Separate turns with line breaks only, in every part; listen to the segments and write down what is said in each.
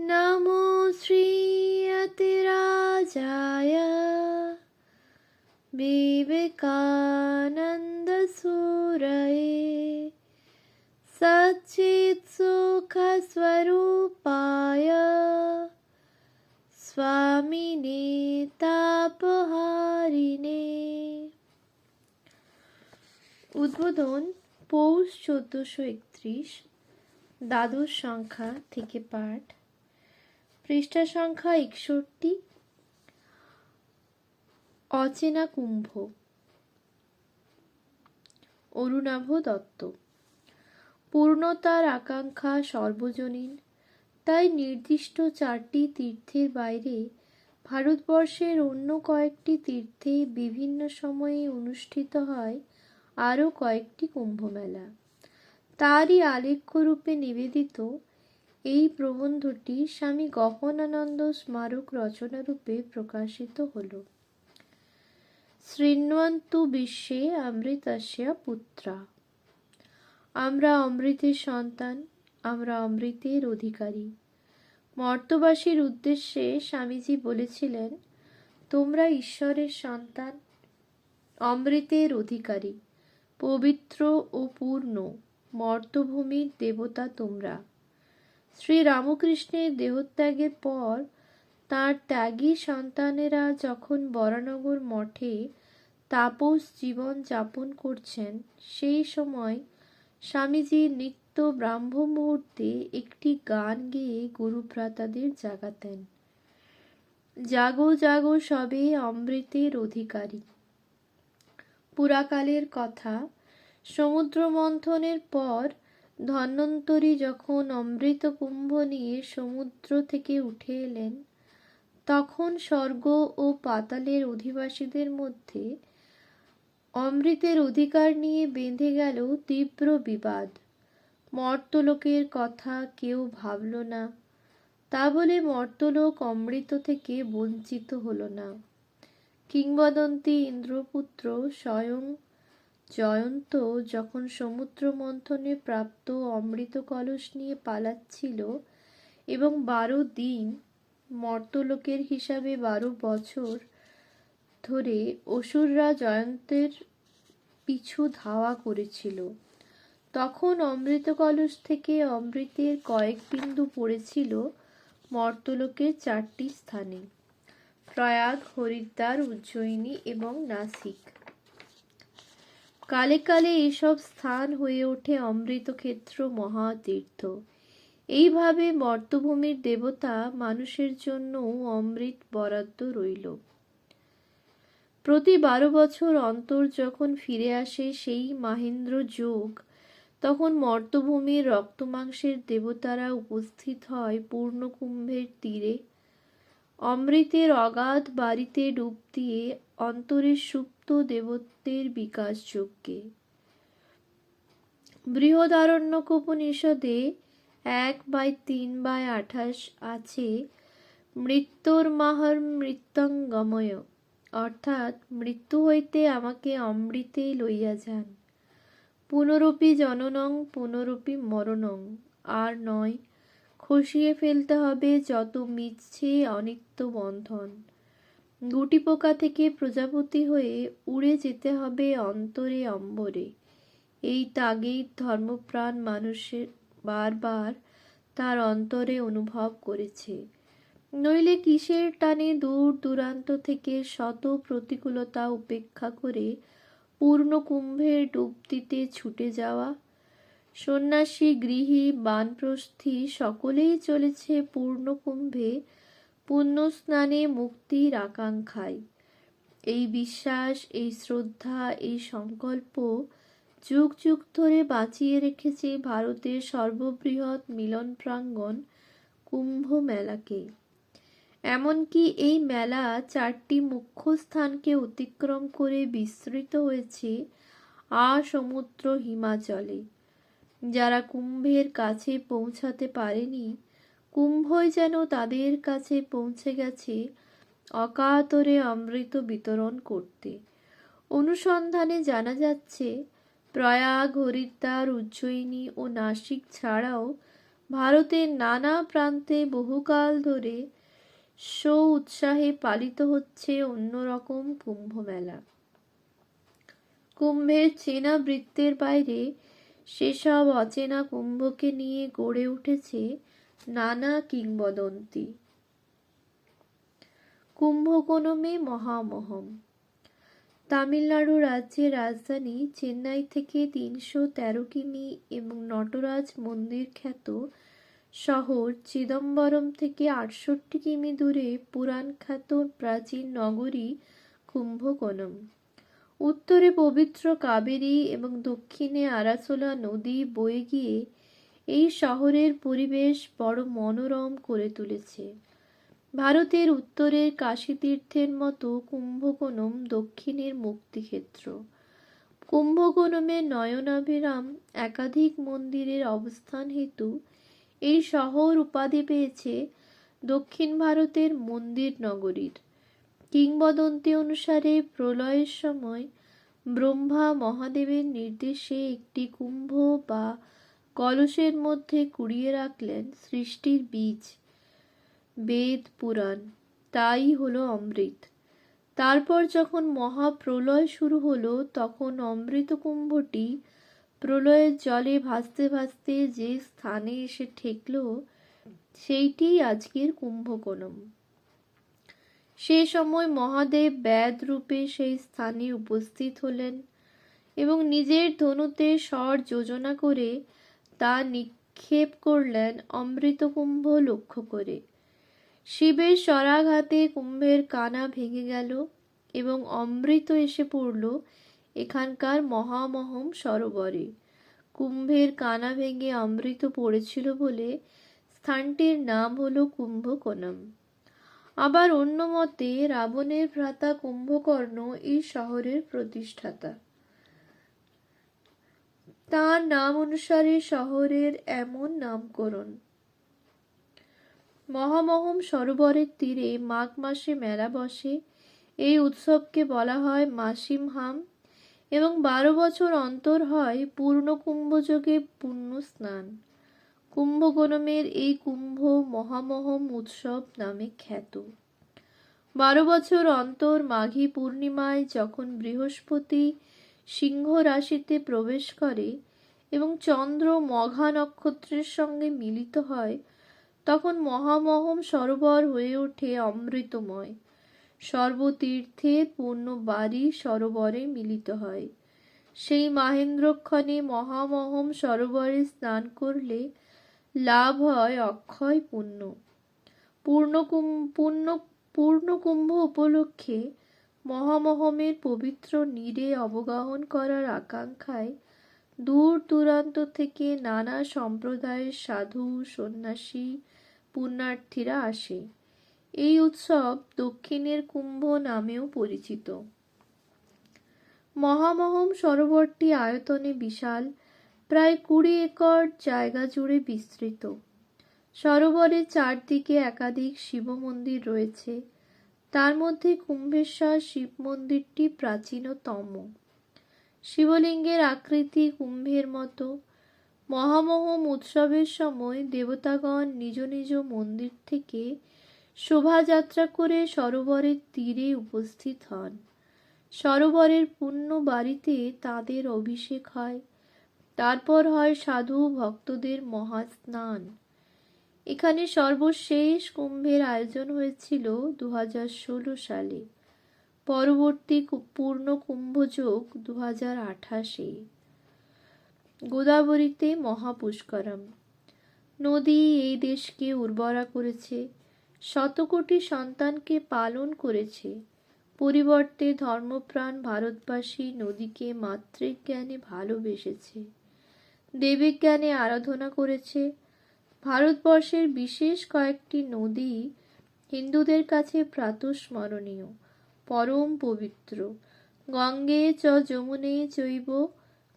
नमो श्रीयतिराजाय विवेकानन्दसूरये सच्चित्सुखस्वरूपाय स्वामिने তাপহারিণে উদ্বোধন পৌষ চোদ্দশো একত্রিশ দ্বাদশ সংখ্যা থেকে পাঠ পৃষ্ঠা সংখ্যা একষট্টি। অচেনা কুম্ভ। অরুণাভ দত্ত। পূর্ণতার আকাঙ্ক্ষা সর্বজনীন। তাই নির্দিষ্ট চারটি তীর্থের বাইরে ভারতবর্ষের অন্য কয়েকটি তীর্থে বিভিন্ন সময়ে অনুষ্ঠিত হয় আরও কয়েকটি কুম্ভমেলা। তারই আলেখ্যরূপে নিবেদিত এই প্রবন্ধটি স্বামী গহনানন্দ স্মারক রচনারূপে প্রকাশিত হল। শৃণ্বন্তু বিশ্বে অমৃতস্য পুত্রা। আমরা অমৃতের সন্তান, আমরা অমৃতের অধিকারী। মর্তবাসীর উদ্দেশ্যে স্বামীজি বলেছিলেন, তোমরা ঈশ্বরের সন্তান, অমৃতের অধিকারী, পবিত্র ও পূর্ণ, মর্তভূমির দেবতা তোমরা। শ্রী রামকৃষ্ণের দেহত্যাগের পর তার ত্যাগী সন্তানেরা যখন বরানগর মঠে তাপস জীবন যাপন করছেন, সেই সময় স্বামীজি নিত্য ব্রাহ্ম মুহূর্তে একটি গান গেয়ে গুরুভ্রাতাদের জাগাতেন। জাগো জাগো সবে অমৃতের অধিকারী। পুরাকালের কথা সমুদ্র মন্থনের পর ধন্বন্তরী যখন অমৃত কুম্ভ নিয়ে সমুদ্র থেকে উঠে এলেন, তখন স্বর্গ ও পাতালের অধিবাসীদের মধ্যে অমৃতের অধিকার নিয়ে বেঁধে গেল তীব্র বিবাদ। মর্তলোকের কথা কেউ ভাবল না, তা বলে মর্তলোক অমৃত থেকে বঞ্চিত হল না। কিংবদন্তি ইন্দ্রপুত্র স্বয়ং জয়ন্ত যখন সমুদ্র মন্থনে প্রাপ্ত অমৃত কলস নিয়ে পালাচ্ছিল এবং বারো দিন মর্তলোকের হিসাবে বারো বছর ধরে অসুররা জয়ন্তের পিছু ধাওয়া করেছিল, তখন অমৃত কলস থেকে অমৃতের কয়েক বিন্দু পড়েছিল মর্তলোকের চারটি স্থানে, প্রয়াগ, হরিদ্বার, উজ্জয়িনী এবং নাসিক। কালে কালে এসব স্থান হয়ে ওঠে অমৃতক্ষেত্র মহাতীর্থ। এইভাবে মর্তভূমির দেবতা মানুষের জন্য অমৃত বরাদ্দ রইল। প্রতি বারো বছর অন্তর যখন ফিরে আসে সেই মাহেন্দ্র যোগ, তখন মর্তভূমির রক্তমাংসের দেবতারা উপস্থিত হয় পূর্ণকুম্ভের তীরে। অমৃতের অগাধ বাড়িতে ডুব দিয়ে অন্তরের সুপ্ত দেবত্বের বিকাশ যজ্ঞে বৃহদারণ্যকোপনিষদে এক বাই তিন বাই আঠাশ আছে মৃত্যুর মাহর মৃত্যঙ্গময়, অর্থাৎ মৃত্যু হইতে আমাকে অমৃতে লইয়া যান। পুনরূপী জননং, পুনরূপী মরণং। আর নয়, খসিয়ে ফেলতে হবে যত মিচ্ছে অনিত্য বন্ধন। গুটি পোকা থেকে প্রজাপতি হয়ে উড়ে যেতে হবে অন্তরে অম্বরে। এই তাগিদ ধর্মপ্রাণ মানুষের বারবার তার অন্তরে অনুভব করেছে। নইলে কিসের টানে দূর দূরান্ত থেকে শত প্রতিকূলতা উপেক্ষা করে পূর্ণ কুম্ভের ডুব দিতে ছুটে যাওয়া। সন্ন্যাসী, গৃহী, বানপ্রস্থী সকলেই চলেছে পূর্ণ কুম্ভে পুণ্য স্নানে মুক্তির আকাঙ্ক্ষায়। এই বিশ্বাস, এই শ্রদ্ধা, এই সংকল্প যুগ যুগ ধরে বাঁচিয়ে রেখেছে ভারতের সর্ববৃহৎ মিলন প্রাঙ্গণ কুম্ভ মেলাকে। এমনকি এই মেলা চারটি মুখ্য স্থানকে অতিক্রম করে বিস্তৃত হয়েছে আ সমুদ্র হিমাচলে। যারা কুম্ভের কাছে পৌঁছাতে পারেনি কুম্ভই যেন তাদের কাছে পৌঁছে গেছে অকাতরে অমৃত বিতরণ করতে। অনুসন্ধানে জানা যাচ্ছে, প্রয়াগ, হরিদ্বার, উজ্জয়িনী ও নাসিক ছাড়াও ভারতের নানা প্রান্তে বহুকাল ধরে সো উৎসাহে পালিত হচ্ছে অন্যরকম কুম্ভ মেলা কুম্ভের চেনা বৃত্তের বাইরে সেসব অচেনা কুম্ভকে নিয়ে গড়ে উঠেছে নানা কিংবদন্তি। কুম্ভকোণমে মহামহম। তামিলনাড়ু রাজ্যের রাজধানী চেন্নাই থেকে তিনশো তেরো কিমি এবং নটরাজ মন্দির খ্যাত শহর চিদম্বরম থেকে আটষট্টি কিমি দূরে পুরাণ খ্যাত প্রাচীন নগরী কুম্ভকোণম। উত্তরে পবিত্র কাবেরী এবং দক্ষিণে আরাসোলা নদী বয়ে গিয়ে এই শহরের পরিবেশ বড় মনোরম করে তুলেছে। ভারতের উত্তরের কাশীতীর্থের মতো কুম্ভকোণম দক্ষিণের মুক্তিক্ষেত্র। কুম্ভকোণমের নয়নাভিরাম একাধিক মন্দিরের অবস্থান হেতু এই শহর উপাধি পেয়েছে দক্ষিণ ভারতের মন্দির নগরীর। কিংবদন্তি অনুসারে প্রলয়ের সময় ব্রহ্মা মহাদেবের নির্দেশে একটি কুম্ভ বা কলসের মধ্যে কুড়িয়ে রাখলেন সৃষ্টির বীজ। বেদ পুরাণ, তাই হলো অমৃত। তারপর যখন মহাপ্রলয় শুরু হলো, তখন অমৃত কুম্ভটি প্রলয়ের জলে ভাসতে ভাসতে যে স্থানে এসে ঠেকল, সেইটি আজকের কুম্ভকোণম। সে সময় মহাদেব ব্যাদ রূপে সেই স্থানে উপস্থিত হলেন এবং নিজের ধনুতে স্বর যোজনা করে তা নিক্ষেপ করলেন অমৃত কুম্ভ লক্ষ্য করে। শিবের স্বরাঘাতে কুম্ভের কানা ভেঙে গেল এবং অমৃত এসে পড়ল এখানকার মহামহম সরোবরে। কুম্ভের কানা ভেঙে অমৃত পড়েছিল বলে স্থানটির নাম হলো কুম্ভকোণম। আবার অন্য মতে রাবণের ভ্রাতা কুম্ভকর্ণ এই শহরের প্রতিষ্ঠাতা। তার নাম অনুসারে শহরের এমন নামকরণ মহামহম সরোবরের তীরে মাঘ মাসে মেলা বসে। এই উৎসবকে বলা হয় মাসিম হাম এবং বারো বছর অন্তর হয় পূর্ণ কুম্ভযোগে পূর্ণ স্নান কুম্ভকোণমের এই কুম্ভ মহামহম উৎসব নামে খ্যাত। বারো বছর অন্তর মাঘী পূর্ণিমায় যখন বৃহস্পতি সিংহ রাশিতে প্রবেশ করে এবং চন্দ্র মঘা নক্ষত্রের সঙ্গে মিলিত হয়, তখন মহামহম সরোবর হয়ে ওঠে অমৃতময়। সর্বতীর্থে পূর্ণ বাড়ি সরোবরে মিলিত হয়। সেই মাহেন্দ্রক্ষণে মহামহম সরোবরে স্নান করলে লাভ হয় অক্ষয় পুণ্য পূর্ণ। পূর্ণ পূর্ণ কুম্ভ উপলক্ষে মহামহমের পবিত্র নীরে অবগাহন করার আকাঙ্ক্ষায় দূর দূরান্ত থেকে নানা সম্প্রদায়ের সাধু, সন্ন্যাসী, পুণ্যার্থীরা আসে। এই উৎসব দক্ষিণের কুম্ভ নামেও পরিচিত। মহামহম সরোবরটি আয়তনে বিশাল, প্রায় কুড়ি একর জায়গা জুড়ে বিস্তৃত। সরোবরের চারদিকে একাধিক শিব মন্দির রয়েছে। তার মধ্যে কুম্ভেশ্বর শিব মন্দিরটি প্রাচীনতম। শিবলিঙ্গের আকৃতি কুম্ভের মতো। মহামহম উৎসবের সময় দেবতাগণ নিজ নিজ মন্দির থেকে শোভাযাত্রা করে সরোবরের তীরে উপস্থিত হন। সরোবরের পুণ্য বাড়িতে তাদের অভিষেক হয়। তারপর হয় সাধু ভক্তদের মহাস্নান। এখানে সর্বশেষ কুম্ভের আয়োজন হয়েছিল দু হাজার ষোলো সালে। পরবর্তী পূর্ণ কুম্ভযোগ দু হাজার আঠাশে। গোদাবরীতে মহাপুষ্করম। নদী এই দেশকে উর্বরা করেছে, শতকোটি সন্তানকে পালন করেছে। পরিবর্তে ধর্মপ্রাণ ভারতবাসী নদীকে মাতৃজ্ঞানে ভালোবেসেছে। দেবিক জ্ঞানে আরাধনা করেছে ভারতবর্ষের বিশেষ কয়েকটি নদী হিন্দুদের কাছে প্রাতস্মরণীয়, পরম পবিত্র। গঙ্গে চ যমুনে চৈব,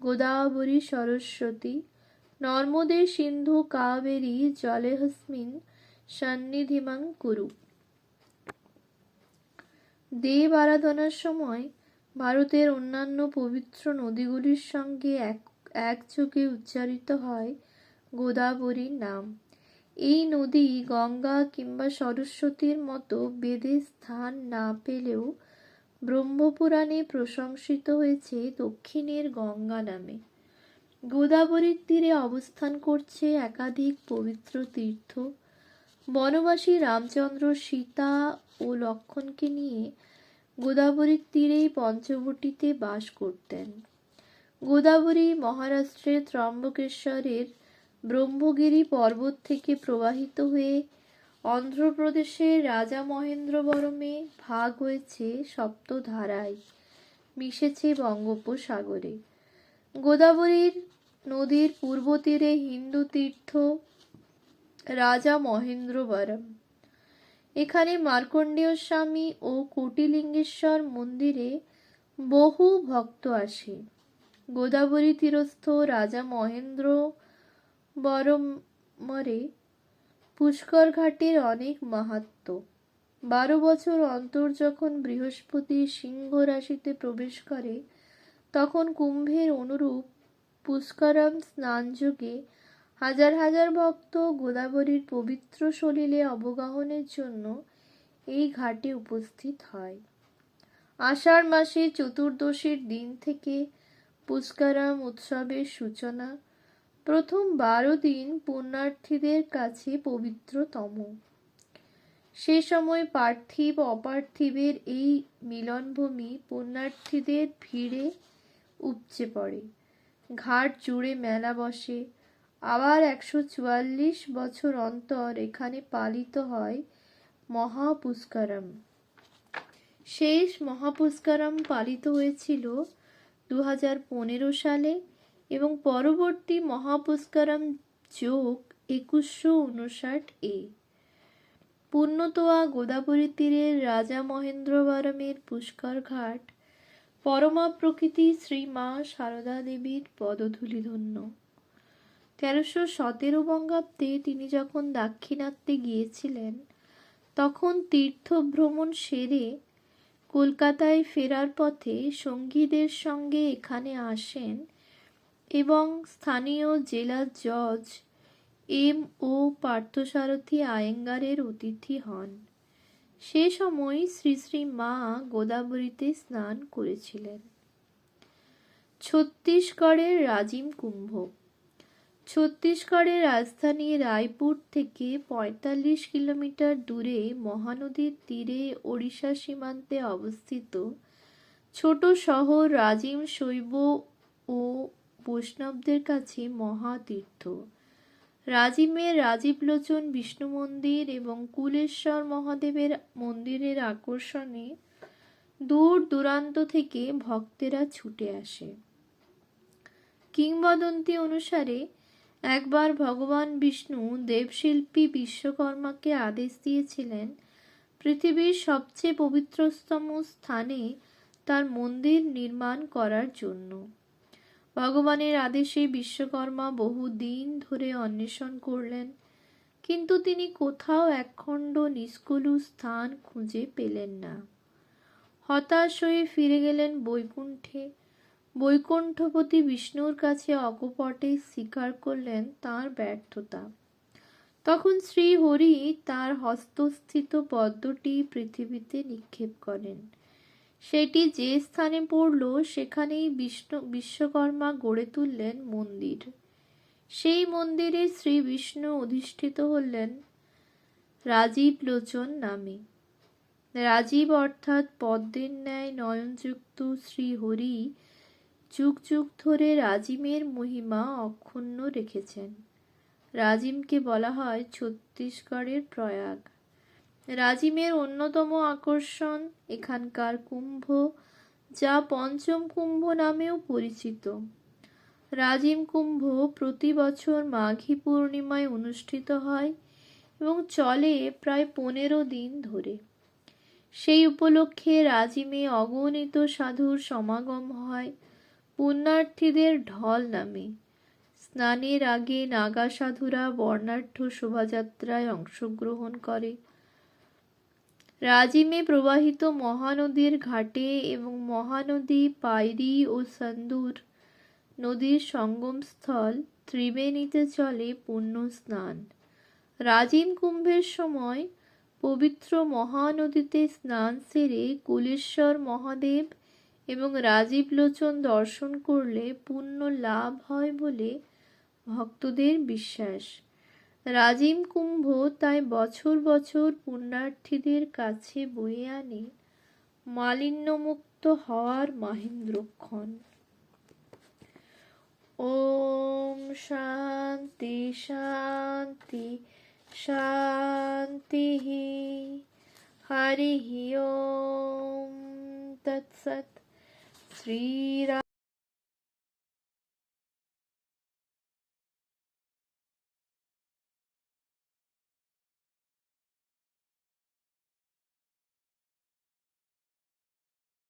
গোদাবরী সরস্বতী, নর্মদে সিন্ধু কাবেরী জলেহস্মিন সান্নিধিমাং কুরু। দেব আরাধনার সময় ভারতের অন্যান্য পবিত্র নদীগুলির সঙ্গে এক, একযোগে উচ্চারিত হয় গোদাবরীর নাম। এই নদী গঙ্গা কিংবা সরস্বতীর মতো বেদে স্থান না পেলেও ব্রহ্মপুরাণে প্রশংসিত হয়েছে দক্ষিণের গঙ্গা নামে। গোদাবরীর তীরে অবস্থান করছে একাধিক পবিত্র তীর্থ। বনবাসী রামচন্দ্র, সীতা ও লক্ষণকে নিয়ে গোদাবরীর তীরেই পঞ্চবটিতে বাস করতেন। গোদাবরী মহারাষ্ট্রের ত্রম্বকেশ্বরের ব্রহ্মগিরি পর্বত থেকে প্রবাহিত হয়ে অন্ধ্রপ্রদেশের রাজা মহেন্দ্রবরমে ভাগ হয়েছে সপ্তধারায়, মিশেছে বঙ্গোপসাগরে। গোদাবরীর নদীর পূর্ব তীরে হিন্দু তীর্থ রাজা মহেন্দ্রবরম এখানে মার্কণ্ডেয় স্বামী ও কোটিলিঙ্গেশ্বর মন্দিরে বহু ভক্ত আসে। গোদাবরী তীরস্থ রাজা মহেন্দ্র বরমরে পুষ্কর ঘাটের অনেক মাহাত্ম্য বারো বছর অন্তর যখন বৃহস্পতি সিংহ রাশিতে প্রবেশ করে, তখন কুম্ভের অনুরূপ পুষ্করম স্নানযোগে হাজার হাজার ভক্ত গোদাবরীর পবিত্র সলিলে অবগাহনের জন্য এই ঘাটে উপস্থিত হয়। আষাঢ় মাসে চতুর্দশীর দিন থেকে পুষ্করম উৎসবের সূচনা প্রথম বারো দিন পুণ্যার্থীদের কাছে পবিত্রতম। সে সময় পার্থিব, অপার্থিবের এই মিলনভূমি পুণ্যার্থীদের ভিড়ে উপচে পড়ে। ঘাট জুড়ে মেলা বসে। আবার একশো চুয়াল্লিশ বছর অন্তর এখানে পালিত হয় মহাপুষ্করম। শেষ মহাপুষ্করম পালিত হয়েছিল দু হাজার পনেরো সালে। এবং পরবর্তী মহাপুষ্করম যোগ একুশশো উনষাট এ। পুণ্যতোয়া গোদাবরী তীরের রাজা মহেন্দ্রবরমের পুষ্কর ঘাট, পরমা প্রকৃতি শ্রী মা সারদা দেবীর পদধূলিধন্য। তেরোশো সতেরো বঙ্গাব্দে তিনি যখন দাক্ষিণাত্যে গিয়েছিলেন, তখন তীর্থ ভ্রমণ সেরে কলকাতায় ফেরার পথে সঙ্গীদের সঙ্গে এখানে আসেন এবং স্থানীয় জেলা জজ এম ও পার্থসারথী আয়েঙ্গারের অতিথি হন। সে সময় শ্রী শ্রী মা গোদাবরীতে স্নান করেছিলেন। ছত্তিশগড়ের রাজিম কুম্ভ। ছত্তিশগড়ের রাজধানী রায়পুর থেকে পঁয়তাল্লিশ কিলোমিটার দূরে মহানদীর তীরে ওড়িশা সীমান্তে অবস্থিত ছোট শহর রাজিম শৈব ও বৈষ্ণবদের কাছে মহাতীর্থ। রাজিমের রাজীবলোচন বিষ্ণু মন্দির এবং কুলেশ্বর মহাদেবের মন্দিরের আকর্ষণে দূর দূরান্ত থেকে ভক্তেরা ছুটে আসে। কিংবদন্তি অনুসারে একবার ভগবান বিষ্ণু দেবশিল্পী বিশ্বকর্মাকে আদেশ দিয়েছিলেন, পৃথিবীর সবচেয়ে পবিত্রতম স্থানে তার মন্দির নির্মাণ করার জন্য। ভগবানের আদেশে বিশ্বকর্মা বহু দিন ধরে অন্বেষণ করলেন, কিন্তু তিনি কোথাও একখণ্ড নিষ্কুলু স্থান খুঁজে পেলেন না। হতাশ হয়ে ফিরে গেলেন বৈকুণ্ঠে। বৈকুণ্ঠপতি বিষ্ণুর কাছে অকপটে স্বীকার করলেন তার ব্যর্থতা। তখন শ্রী হরি তার হস্তস্থিত পদ্মটি পৃথিবীতে নিক্ষেপ করেন। সেটি যে স্থানে পড়ল, সেখানেই বিষ্ণু বিশ্বকর্মা গড়ে তুললেন মন্দির। সেই মন্দিরে শ্রী বিষ্ণু অধিষ্ঠিত হলেন রাজীব লোচন নামে। রাজীব অর্থাৎ পদ্মের ন্যায় নয়নযুক্ত শ্রী হরি যুগ যুগ ধরে রাজিমের মহিমা অক্ষুণ্ণ রেখেছেন। রাজিমকে বলা হয় ছত্তিশগড়ের প্রয়াগ। রাজিমের অন্যতম আকর্ষণ এখানকার কুম্ভ, যা পঞ্চম কুম্ভ নামেও পরিচিত। রাজিম কুম্ভ প্রতি বছর মাঘী পূর্ণিমায় অনুষ্ঠিত হয় এবং চলে প্রায় পনেরো দিন ধরে। সেই উপলক্ষে রাজিমে অগণিত সাধুর সমাগম হয় পুণ্যার্থীদের ঢল নামে। স্নানের আগে নাগা সাধুরা বর্ণাঢ্য শোভাযাত্রায় অংশগ্রহণ করে। রাজিমে প্রবাহিত মহানদীর ঘাটে এবং মহানদী পাইরি ও সন্দুর নদীর সঙ্গমস্থল ত্রিবেণীতে চলে পুণ্য স্নান। রাজিম কুম্ভের সময় পবিত্র মহানদীতে স্নান সেরে কুলেশ্বর মহাদেব এবং রাজীব লোচন দর্শন করলে পুণ্য লাভ হয় বলে ভক্তদের বিশ্বাস। রাজিম কুম্ভ তাই বছর বছর পুণ্যার্থীদের কাছে বয়ে আনে মালিন্যমুক্ত হওয়ার মাহেন্দ্রক্ষণ। ওম শান্তি শান্তি শান্তি হরি ওম। তৎসৎ। শ্রীরা